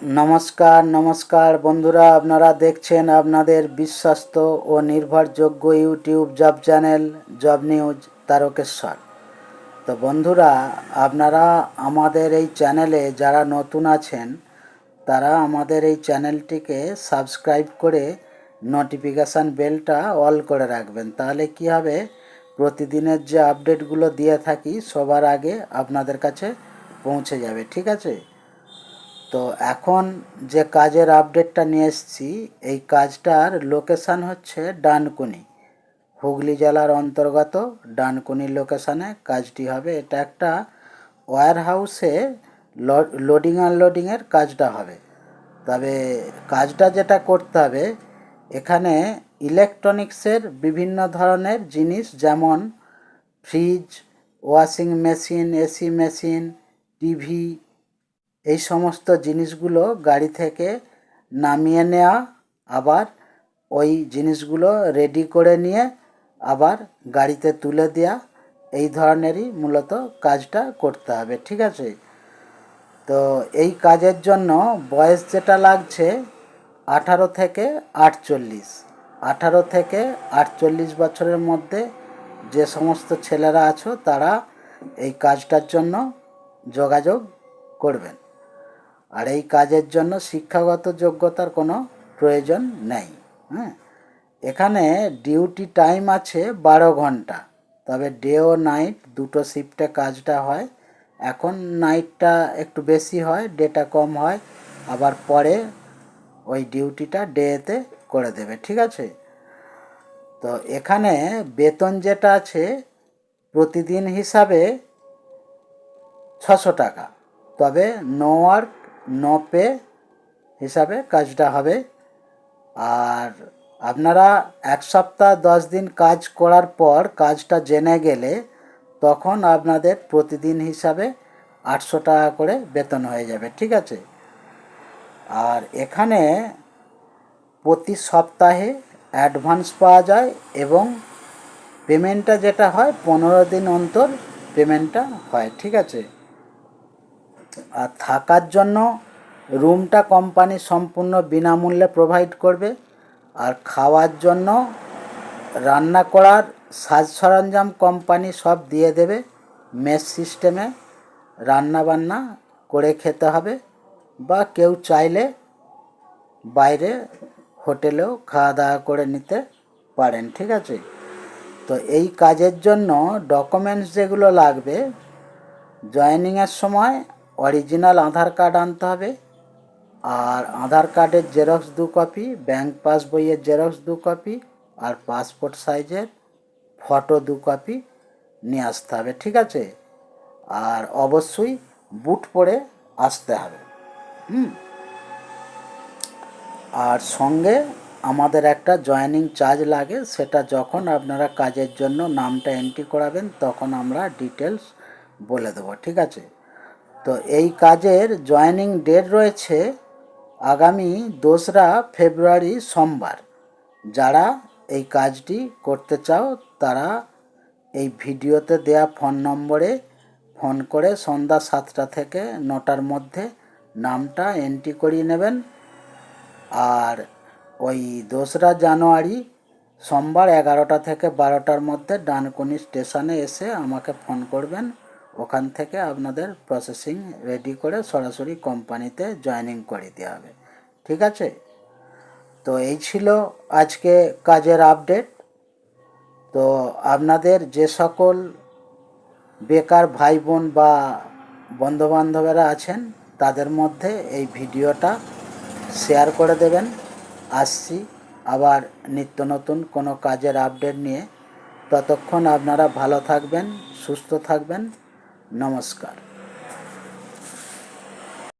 নমস্কার নমস্কার বন্ধুরা, আপনারা দেখছেন আপনাদের বিশ্বস্ত ও নির্ভরযোগ্য YouTube job channel, job news, Tarakeswar. তো বন্ধুরা, আপনারা আমাদের এই চ্যানেলে যারা নতুন আছেন, তারা আমাদের এই চ্যানেলটিকে সাবস্ক্রাইব করে নোটিফিকেশান বেলটা অল করে রাখবেন। তাহলে কি হবে? প্রতিদিনের যে আপডেটগুলো দিয়ে থাকি, সবার আগে আপনাদের কাছে পৌঁছে যাবে, ঠিক আছে? তো এখন যে কাজের আপডেটটা নিয়ে এসেছি, এই কাজটার লোকেশান হচ্ছে ডানকুনি। হুগলি জেলার অন্তর্গত ডানকুনি লোকেশানে কাজটি হবে। এটা একটা ওয়্যার হাউসে লোডিং আনলোডিংয়ের কাজটা হবে। তবে কাজটা যেটা করতে হবে, এখানে ইলেকট্রনিক্সের বিভিন্ন ধরনের জিনিস যেমন fridge washing machine AC machine TV এই সমস্ত জিনিসগুলো গাড়ি থেকে নামিয়ে নেওয়া আবার ওই জিনিসগুলো রেডি করে নিয়ে আবার গাড়িতে তুলে দেওয়া এই ধরনেরই মূলত কাজটা করতে হবে, ঠিক আছে? তো এই কাজের জন্য বয়স যেটা লাগছে আঠারো থেকে আটচল্লিশ। আঠারো থেকে আটচল্লিশ বছরের মধ্যে যে সমস্ত ছেলেরা আছো তারা এই কাজটার জন্য যোগাযোগ করবেন। আর এই কাজের জন্য শিক্ষাগত যোগ্যতার কোনো প্রয়োজন নেই হ্যাঁ? এখানে ডিউটি টাইম আছে বারো ঘণ্টা, তবে ডে ও নাইট দুটো শিফটে কাজটা হয়। এখন নাইটটা একটু বেশি হয়, ডেটা কম হয়, আবার পরে ওই ডিউটিটা ডেতে করে দেবে, ঠিক আছে? তো এখানে বেতন যেটা আছে প্রতিদিন হিসাবে ছশো টাকা, তবে নো ওয়ার্ক নো পে হিসাবে কাজটা হবে। আর আপনারা এক সপ্তাহ দশ দিন কাজ করার পর কাজটা জেনে গেলে তখন আপনাদের প্রতিদিন হিসাবে আটশো টাকা করে বেতন হয়ে যাবে, ঠিক আছে? আর এখানে প্রতি সপ্তাহে অ্যাডভান্স পাওয়া যায় এবং পেমেন্টটা যেটা হয়, পনেরো দিন অন্তর পেমেন্টটা হয়, ঠিক আছে? আর থাকার জন্য রুমটা কোম্পানি সম্পূর্ণ বিনামূল্যে প্রোভাইড করবে। আর খাওয়ার জন্য রান্না করার সাজ সরঞ্জাম কোম্পানি সব দিয়ে দেবে। মেস সিস্টেমে রান্না বান্না করে খেতে হবে বা কেউ চাইলে বাইরে হোটেলেও খাওয়া দাওয়া করে নিতে পারেন, ঠিক আছে? তো এই কাজের জন্য ডকুমেন্টস যেগুলো লাগবে জয়েনিংয়ের সময় অরিজিনাল আধার কার্ড আনতে হবে। আর আধার কার্ডের জেরক্স দু কপি, ব্যাংক পাসবইয়ের জেরক্স দু কপি, আর পাসপোর্ট সাইজের ফটো দু কপি নিয়ে আসতে হবে, ঠিক আছে? আর অবশ্যই বুট পরে আসতে হবে। হুম? আর সঙ্গে আমাদের একটা জয়েনিং চার্জ লাগে, সেটা যখন আপনারা কাজের জন্য নামটা এন্ট্রি করাবেন, তখন আমরা ডিটেলস বলে দেবো, ঠিক আছে? তো এই কাজের জয়েনিং ডেট রয়েছে আগামী দোসরা ফেব্রুয়ারি সোমবার। যারা এই কাজটি করতে চাও, তারা এই ভিডিওতে দেয়া ফোন নম্বরে ফোন করে সন্ধ্যা সাতটা থেকে নটার মধ্যে নামটা এন্ট্রি করিয়ে নেবেন। আর ওই দোসরা জানুয়ারি সোমবার এগারোটা থেকে বারোটার মধ্যে ডানকুনি স্টেশনে এসে আমাকে ফোন করবেন। ওখান থেকে আপনাদের প্রসেসিং রেডি করে সরাসরি কোম্পানিতে জয়েনিং করে দেওয়া হবে। ঠিক আছে? তো এই ছিল আজকে কাজের আপডেট তো আপনাদের যে সকল বেকার ভাই বোন বা বন্ধুবান্ধবেরা আছেন, তাদের মধ্যে এই ভিডিওটা শেয়ার করে দেবেন। আসছি আবার নিত্য নতুন কোনো কাজের আপডেট নিয়ে। ততক্ষণ আপনারা ভালো থাকবেন, সুস্থ থাকবেন। নমস্কার